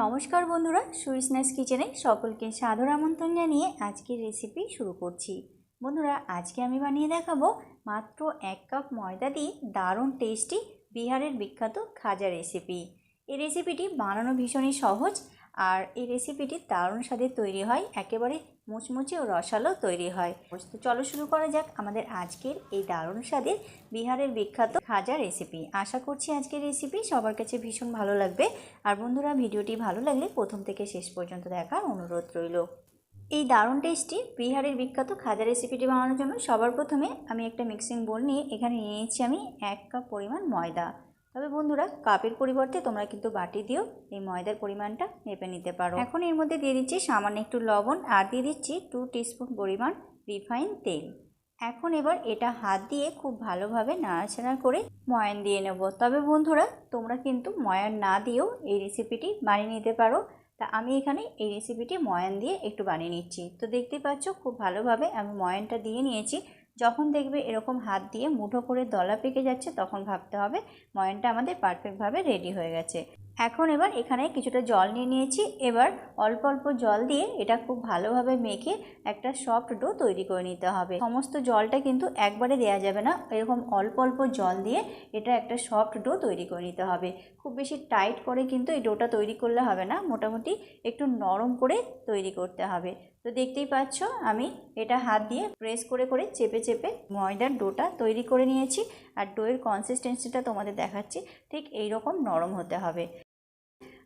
নমস্কার বন্ধুরা সুইসনেস কিচেনে সকলকে সাদর আমন্ত্রণ জানিয়ে আজকের রেসিপি শুরু করছি। বন্ধুরা, আজকে আমি বানিয়ে দেখাবো মাত্র এক কাপ ময়দা দিয়ে দারুণ টেস্টি বিহারের বিখ্যাত খাজা রেসিপি এই রেসিপিটি বানানো ভীষণই সহজ আর এই রেসিপিটি দারুণ স্বাদে তৈরি হয়, একেবারে মুচমুচে ও রসালো তৈরি হয়। তো চলো শুরু করা যাক আমাদের আজকের এই দারুণ স্বাদের বিহারের বিখ্যাত খাজা রেসিপি আশা করছি আজকের রেসিপি সবার কাছে ভীষণ ভালো লাগবে। আর বন্ধুরা, ভিডিওটি ভালো লাগলে প্রথম থেকে শেষ পর্যন্ত দেখার অনুরোধ রইল। এই দারুণ টেস্টি বিহারের বিখ্যাত খাজা রেসিপিটি বানানোর জন্য সবার প্রথমে আমি একটা মিক্সিং বোল নিয়ে এখানে নিয়ে নিচ্ছি আমি এক কাপ পরিমাণ ময়দা। তবে বন্ধুরা, কাপের পরিবর্তে তোমরা কিন্তু বাটি দিয়েও এই ময়দার পরিমাণটা মেপে নিতে পারো। এখন এর মধ্যে দিয়ে দিচ্ছি সামান্য একটু লবণ আর দিয়ে দিচ্ছি টু টিস্পুন পরিমাণ রিফাইন তেল। এখন এবার এটা হাত দিয়ে খুব ভালোভাবে নাড়াচাড়া করে ময়ান দিয়ে নেব। তবে বন্ধুরা, তোমরা কিন্তু ময়ান না দিয়েও এই রেসিপিটি বানিয়ে নিতে পারো। তা আমি এখানে এই রেসিপিটি ময়ান দিয়ে একটু বানিয়ে নিচ্ছি। তো দেখতে পাচ্ছ, খুব ভালোভাবে আমি ময়ানটা দিয়ে নিয়েছি। যখন দেখবে এরকম হাত দিয়ে মুঠো করে দলা পেকে যাচ্ছে, তখন ভাবতে হবে ময়নটা আমাদের পারফেক্টভাবে রেডি হয়ে গেছে। এখন এবার এখানে কিছুটা জল নিয়ে নিয়েছি। এবার অল্প অল্প জল দিয়ে এটা খুব ভালোভাবে মেখে একটা সফট ডো তৈরি করে নিতে হবে। সমস্ত জলটা কিন্তু একবারে দেওয়া যাবে না। এরকম অল্প অল্প জল দিয়ে এটা একটা সফট ডো তৈরি করে নিতে হবে। খুব বেশি টাইট করে কিন্তু এই ডোটা তৈরি করলে হবে না। মোটামুটি একটু নরম করে তৈরি করতে হবে। তো দেখতেই পাচ্ছ, আমি এটা হাত দিয়ে প্রেস করে করে চেপে চেপে ময়দার ডোটা তৈরি করে নিয়েছি। আর ডোয়ের কনসিস্টেন্সিটা তোমাদের দেখাচ্ছি, ঠিক এই রকম নরম হতে হবে।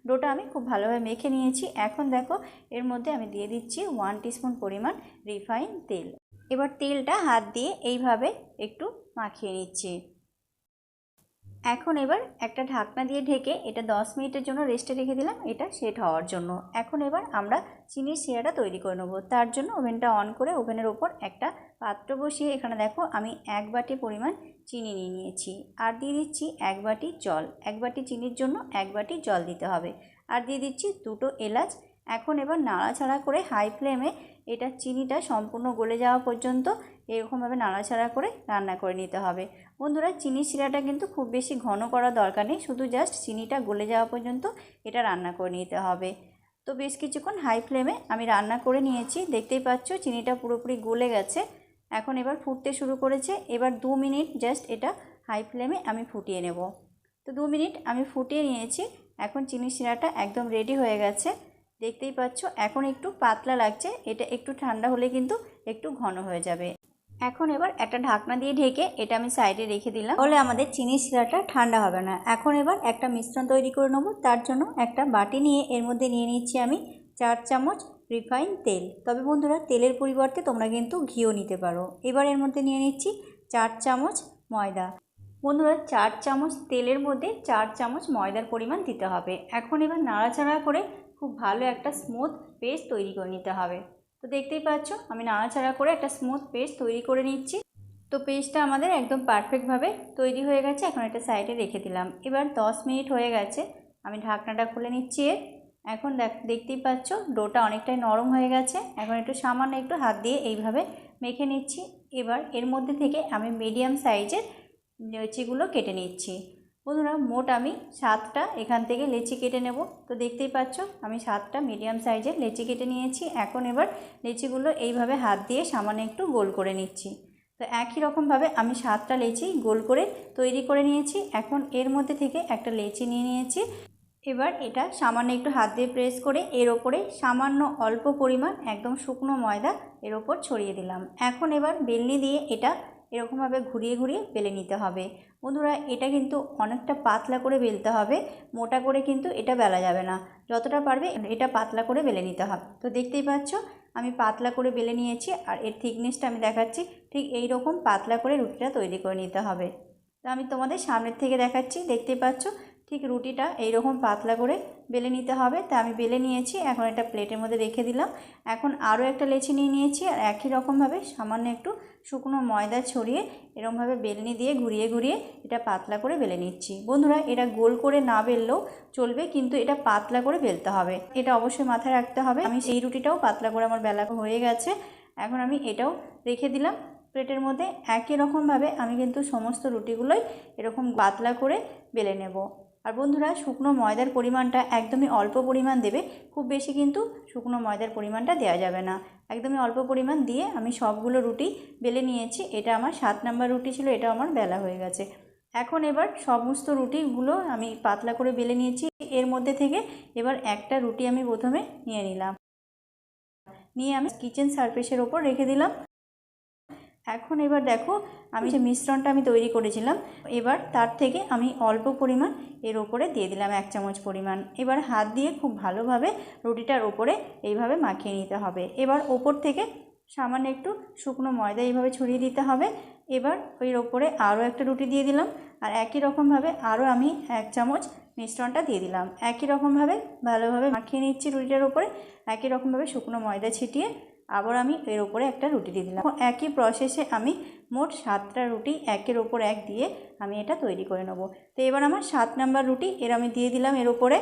ডোটা আমি খুব ভালোভাবে মেখে নিয়েছি। এখন দেখো, এর মধ্যে আমি দিয়ে দিচ্ছি ওয়ান টিস্পুন পরিমাণ রিফাইন তেল। এবার তেলটা হাত দিয়ে এইভাবে একটু মাখিয়ে নিচ্ছি। এখন এবার একটা ঢাকনা দিয়ে ঢেকে এটা 10 মিনিটের জন্য রেস্টে রেখে দিলাম, এটা সেট হওয়ার জন্য। এখন এবার আমরা চিনির শিরাটা তৈরি করে নেব। তার জন্য ওভেনটা অন করে ওভেনের ওপর একটা পাত্র বসিয়ে এখানে দেখো আমি এক বাটি পরিমাণ চিনি নিয়ে নিয়েছি। আর দিয়ে দিচ্ছি এক বাটি জল। এক বাটি চিনির জন্য এক বাটি জল দিতে হবে। আর দিয়ে দিচ্ছি দুটো এলাচ। এখন এবার নাড়াছাড়া করে হাই ফ্লেমে এটা চিনিটা সম্পূর্ণ গলে যাওয়া পর্যন্ত এরকমভাবে নাড়াচাড়া করে রান্না করে নিতে হবে। বন্ধুরা চিনি শিরাটা কিন্তু খুব বেশি ঘন করার দরকার নেই, শুধু জাস্ট চিনিটা গলে যাওয়া পর্যন্ত এটা রান্না করে নিতে হবে। তো বেশ কিছুক্ষণ হাই ফ্লেমে আমি রান্না করে নিয়েছি, দেখতেই পাচ্ছ চিনিটা পুরোপুরি গলে গেছে। এখন এবার ফুটতে শুরু করেছে, এবার দু মিনিট জাস্ট এটা হাই ফ্লেমে আমি ফুটিয়ে নেব। তো দু মিনিট আমি ফুটিয়ে নিয়েছি, এখন চিনি শিরাটা একদম রেডি হয়ে গেছে। দেখতেই পাচ্ছ, এখন একটু পাতলা লাগছে, এটা একটু ঠান্ডা হলে কিন্তু একটু ঘন হয়ে যাবে। এখন এবার একটা ঢাকনা দিয়ে ঢেকে এটা আমি সাইডে রেখে দিলাম। তাহলে আমাদের চিনি শিরাটা ঠান্ডা হবে না। এখন এবার একটা মিশ্রণ তৈরি করে নেব। তার জন্য একটা বাটি নিয়ে এর মধ্যে নিয়ে নিচ্ছি আমি চার চামচ রিফাইন তেল। তবে বন্ধুরা, তেলের পরিবর্তে তোমরা কিন্তু ঘিও নিতে পারো। এবার এর মধ্যে নিয়ে নিচ্ছি চার চামচ ময়দা। বন্ধুরা, চার চামচ তেলের মধ্যে চার চামচ ময়দার পরিমাণ দিতে হবে। এখন এবার নাড়াচাড়া করে খুব ভালো একটা স্মুথ পেস্ট তৈরি করে নিতে হবে। তো দেখতেই পাচ্ছ, আমি নাড়াচাড়া করে একটা স্মুথ পেস্ট তৈরি করে নিচ্ছি। তো পেস্টটা আমাদের একদম পারফেক্টভাবে তৈরি হয়ে গেছে, এখন একটা সাইডে রেখে দিলাম। এবার 10 মিনিট হয়ে গেছে, আমি ঢাকনাটা খুলে নিচ্ছি এর। এখন দেখ, দেখতেই পাচ্ছ, ডোটা অনেকটাই নরম হয়ে গেছে। এখন একটু সামান্য একটু হাত দিয়ে এইভাবে মেখে নিচ্ছি। এবার এর মধ্যে থেকে আমি মিডিয়াম সাইজের লেচিগুলো কেটে নিচ্ছি। বন্ধুরা, মোট আমি সাতটা। এখান থেকে লেচি কেটে নেব। তো দেখতেই পাচ্ছ, আমি সাতটা মিডিয়াম সাইজের লেচি কেটে নিয়েছি। এখন এবার লেচিগুলো এইভাবে হাত দিয়ে সামান্য একটু গোল করে নিচ্ছি। তো একই রকমভাবে আমি সাতটা লেচি গোল করে তৈরি করে নিয়েছি। এখন এর মধ্যে থেকে একটা লেচি নিয়ে নিয়েছি। এবার এটা সামান্য একটু হাত দিয়ে প্রেস করে এর ওপরে সামান্য অল্প পরিমাণ একদম শুকনো ময়দা এর ওপর ছড়িয়ে দিলাম। এখন এবার বেলনি দিয়ে এটা এরকমভাবে ঘুরিয়ে ঘুরিয়ে বেলে নিতে হবে। বন্ধুরা, এটা কিন্তু অনেকটা পাতলা করে বেলতে হবে, মোটা করে কিন্তু এটা বেলা যাবে না। যতটা পারবে এটা পাতলা করে বেলে নিতে হবে। তো দেখতেই পাচ্ছ, আমি পাতলা করে বেলে নিয়েছি আর এর থিকনেসটা আমি দেখাচ্ছি, ঠিক এই রকম পাতলা করে রুটিটা তৈরি করে নিতে হবে। তো আমি তোমাদের সামনের থেকে দেখাচ্ছি, দেখতেই পাচ্ছ ঠিক রুটিটা এইরকম পাতলা করে বেলে নিতে হবে। তা আমি বেলে নিয়েছি, এখন এটা প্লেটের মধ্যে রেখে দিলাম। এখন আরও একটা লেচি নিয়ে নিয়েছি, আর একই রকমভাবে সামান্য একটু শুকনো ময়দা ছড়িয়ে এরকমভাবে বেলনি দিয়ে ঘুরিয়ে ঘুরিয়ে এটা পাতলা করে বেলে নিচ্ছি। বন্ধুরা, এটা গোল করে না বেললেও চলবে, কিন্তু এটা পাতলা করে বেলতে হবে। এটা অবশ্যই মাথায় রাখতে হবে। আমি সেই রুটিটাও পাতলা করে আমার বেলা হয়ে গেছে। এখন আমি এটাও রেখে দিলাম। প্লেটের মধ্যে একই রকমভাবে আমি কিন্তু সমস্ত রুটিগুলোই এরকম পাতলা করে বেলে নেব। আর বন্ধুরা, শুকনো ময়দার পরিমাণটা একদমই অল্প পরিমাণ দেবে, খুব বেশি কিন্তু শুকনো ময়দার পরিমাণটা দেওয়া যাবে না। একদমই অল্প পরিমাণ দিয়ে আমি সবগুলো রুটি বেলে নিয়েছি, এটা আমার সাত নাম্বার রুটি ছিল এটা আমার বেলা হয়ে গেছে। এখন এবার সমস্ত রুটিগুলো আমি পাতলা করে বেলে নিয়েছি, এর মধ্যে থেকে এবার একটা রুটি আমি প্রথমে নিয়ে নিলাম। নিয়ে আমি কিচেন সারফেসের ওপর রেখে দিলাম। এখন এবার দেখো, আমি যে মিশ্রণটা আমি তৈরি করেছিলাম, এবার তার থেকে আমি অল্প পরিমাণ এর ওপরে দিয়ে দিলাম এক চামচ পরিমাণ। এবার হাত দিয়ে খুব ভালোভাবে রুটিটার ওপরে এইভাবে মাখিয়ে নিতে হবে। এবার ওপর থেকে সামান্য একটু শুকনো ময়দা এইভাবে ছড়িয়ে দিতে হবে। এবার ওই ওপরে আরও একটা রুটি দিয়ে দিলাম আর একই রকমভাবে আরও আমি এক চামচ মিশ্রণটা দিয়ে দিলাম। একই রকমভাবে ভালোভাবে মাখিয়ে নিচ্ছি রুটিটার ওপরে। একই রকমভাবে শুকনো ময়দা ছিটিয়ে আবার আমি এর ওপরে একটা রুটি দিয়ে দিলাম। একই প্রসেসে আমি মোট সাতটা রুটি একের ওপর এক দিয়ে আমি এটা তৈরি করে নেব। তো এবার আমার সাত নাম্বার রুটি এর আমি দিয়ে দিলাম এর ওপরে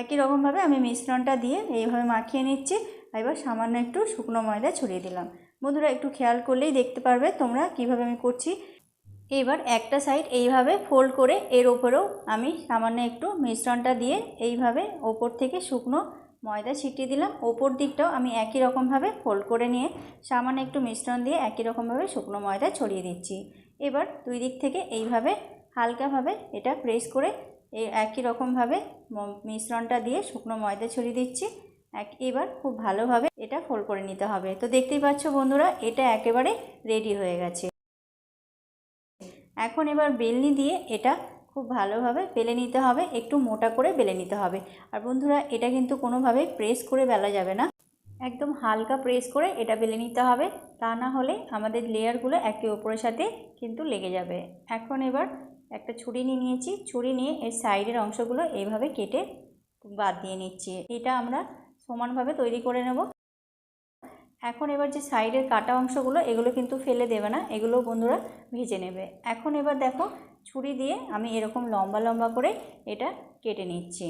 একই রকমভাবে আমি মিশ্রণটা দিয়ে এইভাবে মাখিয়ে নিচ্ছি। এবার সামান্য একটু শুকনো ময়দা ছড়িয়ে দিলাম। বন্ধুরা একটু খেয়াল করলেই দেখতে পারবে তোমরা কীভাবে আমি করছি। এবার একটা সাইড এইভাবে ফোল্ড করে এর ওপরেও আমি সামান্য একটু মিশ্রণটা দিয়ে এইভাবে ওপর থেকে শুকনো ময়দা ছিটিয়ে দিলাম। ওপর দিকটাও আমি একই রকমভাবে ফোল্ড করে নিয়ে সামান্য একটু মিশ্রণ দিয়ে একই রকমভাবে শুকনো ময়দা ছড়িয়ে দিচ্ছি। এবার দুই দিক থেকে এইভাবে হালকাভাবে এটা প্রেস করে এই একই রকমভাবে মিশ্রণটা দিয়ে শুকনো ময়দা ছড়িয়ে দিচ্ছি। এক, এবার খুব ভালোভাবে এটা ফোল্ড করে নিতে হবে। তো দেখতেই পাচ্ছ বন্ধুরা, এটা একেবারে রেডি হয়ে গেছে। এখন এবার বেলনি দিয়ে এটা খুব ভালোভাবে বেলে নিতে হবে, একটু মোটা করে বেলে নিতে হবে। আর বন্ধুরা, এটা কিন্তু কোনোভাবে প্রেস করে বেলা যাবে না। একদম হালকা প্রেস করে এটা বেলে নিতে হবে, তা না হলে আমাদের লেয়ারগুলো একে ওপরের সাথে কিন্তু লেগে যাবে। এখন এবার একটা ছুরি নিয়ে নিয়েছি, ছুরি নিয়ে এর সাইডের অংশগুলো এইভাবে কেটে বাদ দিয়ে নিচ্ছি। এটা আমরা সমানভাবে তৈরি করে নেব। এখন এবার যে সাইডের কাটা অংশগুলো, এগুলো কিন্তু ফেলে দেবে না, এগুলো বন্ধুরা ভেজে নেবে। এখন এবার দেখো ছুরি দিয়ে আমি এরকম লম্বা লম্বা করে এটা কেটে নিচ্ছি।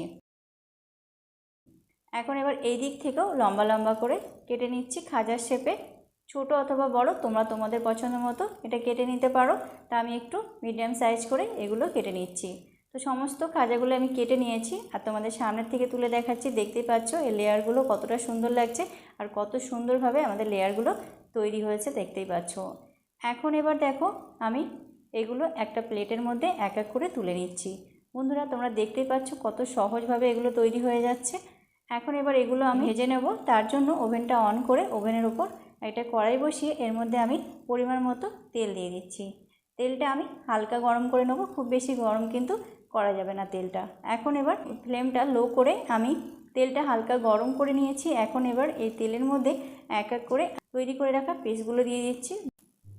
এখন এবার এই দিক থেকেও লম্বা লম্বা করে কেটে নিচ্ছি। খাজার শেপে ছোট অথবা বড়, তোমরা তোমাদের পছন্দ মতো এটা কেটে নিতে পারো। তা আমি একটু মিডিয়াম সাইজ করে এগুলো কেটে নিচ্ছি। তো সমস্ত খাজাগুলো আমি কেটে নিয়েছি আর তোমাদের সামনের থেকে তুলে দেখাচ্ছি। দেখতেই পাচ্ছ এই লেয়ারগুলো কতটা সুন্দর লাগছে আর কত সুন্দরভাবে আমাদের লেয়ারগুলো তৈরি হয়েছে, দেখতেই পাচ্ছ। এখন এবার দেখো আমি এগুলো একটা প্লেটের মধ্যে এক এক করে তুলে নিচ্ছি। বন্ধুরা, তোমরা দেখতেই পাচ্ছ কত সহজভাবে এগুলো তৈরি হয়ে যাচ্ছে। এখন এবার এগুলো আমি ভেজে নেব। তার জন্য ওভেনটা অন করে ওভেনের ওপর একটা কড়াই বসিয়ে এর মধ্যে আমি পরিমাণ মতো তেল দিয়ে দিচ্ছি। তেলটা আমি হালকা গরম করে নেব। খুব বেশি গরম কিন্তু করা যাবে না তেলটা। এখন এবার ফ্লেমটা লো করে আমি তেলটা হালকা গরম করে নিয়েছি। এখন এবার এই তেলের মধ্যে এক এক করে তৈরি করে রাখা পেস্টগুলো দিয়ে দিচ্ছি।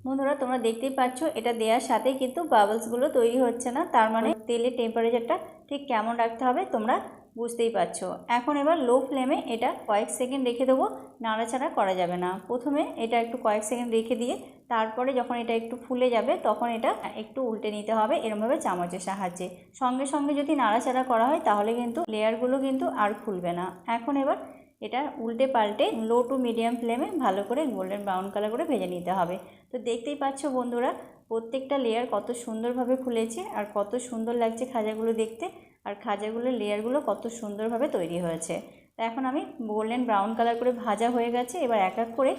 বন্ধুরা, তোমরা দেখতেই পাচ্ছ, এটা দেওয়ার সাথে কিন্তু বাবলসগুলো তৈরি হচ্ছে না। তার মানে তেলের টেম্পারেচারটা ঠিক কেমন রাখতে হবে তোমরা বুঝতেই পারছ। এখন এবার লো ফ্লেমে এটা কয়েক সেকেন্ড রেখে দেবো, নাড়াচাড়া করা যাবে না। প্রথমে এটা একটু কয়েক সেকেন্ড রেখে দিয়ে, তারপরে যখন এটা একটু ফুলে যাবে, তখন এটা একটু উল্টে নিতে হবে এরমভাবে চামচের সাহায্যে। সঙ্গে সঙ্গে যদি নাড়াচাড়া করা হয়, তাহলে কিন্তু লেয়ারগুলো কিন্তু আর খুলবে না। এখন এবার এটা উল্টে পাল্টে লো টু মিডিয়াম ফ্লেমে ভালো করে গোল্ডেন ব্রাউন কালার করে ভেজে নিতে হবে। তো দেখতেই পাচ্ছ বন্ধুরা, প্রত্যেকটা লেয়ার কত সুন্দরভাবে খুলেছে আর কত সুন্দর লাগছে খাজাগুলো দেখতে আর খাজাগুলোর লেয়ারগুলো কত সুন্দরভাবে তৈরি হয়েছে। তো এখন আমি গোল্ডেন ব্রাউন কালার করে ভাজা হয়ে গেছে, এবার এক এক করে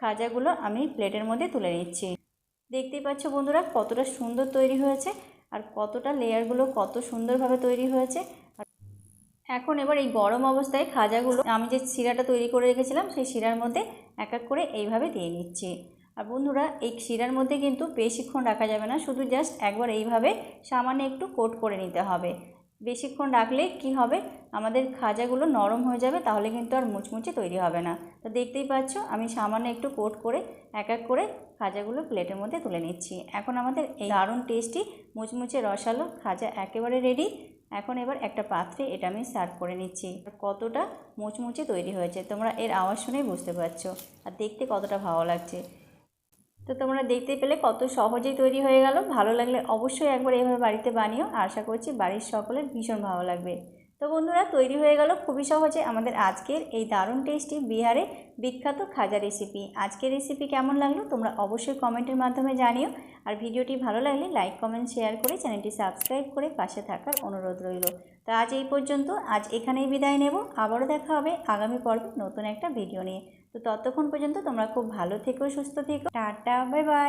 খাজাগুলো আমি প্লেটের মধ্যে তুলে নিচ্ছি। দেখতেই পাচ্ছ বন্ধুরা, কতটা সুন্দর তৈরি হয়েছে আর কতটা লেয়ারগুলো কত সুন্দরভাবে তৈরি হয়েছে এখন এবার এই গরম অবস্থায় খাজাগুলো, আমি যে শিরাটা তৈরি করে রেখেছিলাম, সেই শিরার মধ্যে এক এক করে এইভাবে দিয়ে নিচ্ছি। আর বন্ধুরা, এই শিরার মধ্যে কিন্তু বেশিক্ষণ রাখা যাবে না, শুধু জাস্ট একবার এইভাবে সামান্য একটু কোট করে নিতে হবে। বেশিক্ষণ রাখলে কি হবে? আমাদের খাজাগুলো নরম হয়ে যাবে, তাহলে কিন্তু আর মুচমুচে তৈরি হবে না। তো দেখতেই পাচ্ছ, আমি সামান্য একটু কোট করে এক এক করে খাজাগুলো প্লেটের মধ্যে তুলে নিচ্ছি। এখন আমাদের এই দারুণ টেস্টি মুচমুচে রসালো খাজা একেবারে রেডি এখন এবার একটা পাত্রে এটা আমি সার্ভ করে নিচ্ছি। কতটা মুচমুচে তৈরি হয়েছে, তোমরা এর আওয়াজ শুনেই বুঝতে পারছ। আর দেখতে কতটা ভালো লাগছে। তো তোমরা দেখতে পেলে কত সহজেই তৈরি হয়ে গেল। ভালো লাগলে অবশ্যই একবার এভাবে বাড়িতে বানিও। আশা করছি বাড়ির সকলের ভীষণ ভালো লাগবে। তো বন্ধুরা, তৈরি হয়ে গেল খুবই সহজে আমাদের আজকের এই দারুণ টেস্টি বিহারে বিখ্যাত খাজা রেসিপি আজকের রেসিপি কেমন লাগল তোমরা অবশ্যই কমেন্টের মাধ্যমে জানিও। আর ভিডিওটি ভালো লাগলে লাইক কমেন্ট শেয়ার করে চ্যানেলটি সাবস্ক্রাইব করে পাশে থাকার অনুরোধ রইল। তো আজ এই পর্যন্ত, আজ এখানেই বিদায় নেব। আবারও দেখা হবে আগামী পর্বে নতুন একটা ভিডিও নিয়ে। তো ততক্ষণ পর্যন্ত তোমরা খুব ভালো থেকো, সুস্থ থেকো। Tata bye bye